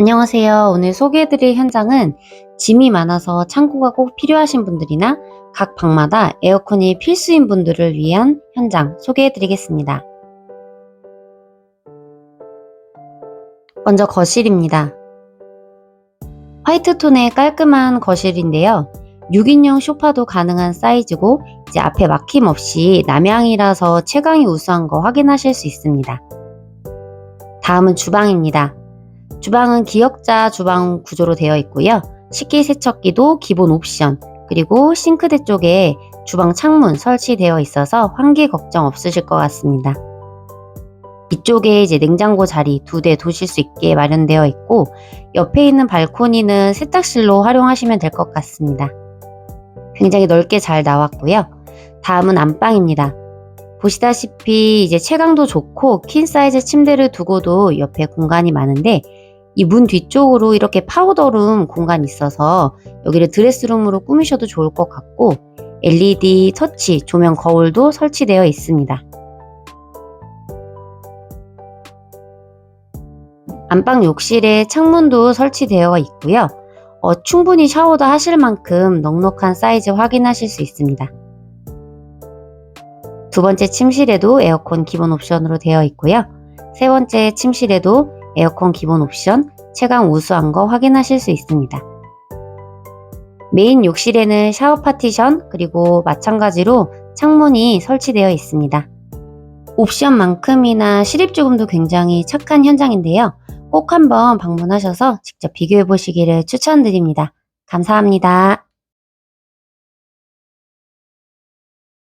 안녕하세요. 오늘 소개해드릴 현장은 짐이 많아서 창고가 꼭 필요하신 분들이나 각 방마다 에어컨이 필수인 분들을 위한 현장 소개해드리겠습니다. 먼저 거실입니다. 화이트 톤의 깔끔한 거실인데요. 6인용 소파도 가능한 사이즈고 이제 앞에 막힘 없이 남향이라서 채광이 우수한 거 확인하실 수 있습니다. 다음은 주방입니다. 주방은 기역자 주방 구조로 되어 있고요. 식기세척기도 기본 옵션, 그리고 싱크대 쪽에 주방 창문 설치되어 있어서 환기 걱정 없으실 것 같습니다. 이쪽에 이제 냉장고 자리 두 대 두실 수 있게 마련되어 있고 옆에 있는 발코니는 세탁실로 활용하시면 될 것 같습니다. 굉장히 넓게 잘 나왔고요. 다음은 안방입니다. 보시다시피 이제 채광도 좋고 퀸 사이즈 침대를 두고도 옆에 공간이 많은데 이 문 뒤쪽으로 이렇게 파우더룸 공간이 있어서 여기를 드레스룸으로 꾸미셔도 좋을 것 같고 LED 터치 조명 거울도 설치되어 있습니다. 안방 욕실에 창문도 설치되어 있고요. 어, 충분히 샤워도 하실 만큼 넉넉한 사이즈 확인하실 수 있습니다. 두 번째 침실에도 에어컨 기본 옵션으로 되어 있고요. 세 번째 침실에도 에어컨 기본 옵션, 채광 우수한 거 확인하실 수 있습니다. 메인 욕실에는 샤워 파티션, 그리고 마찬가지로 창문이 설치되어 있습니다. 옵션만큼이나 실입주금도 굉장히 착한 현장인데요. 꼭 한번 방문하셔서 직접 비교해 보시기를 추천드립니다. 감사합니다.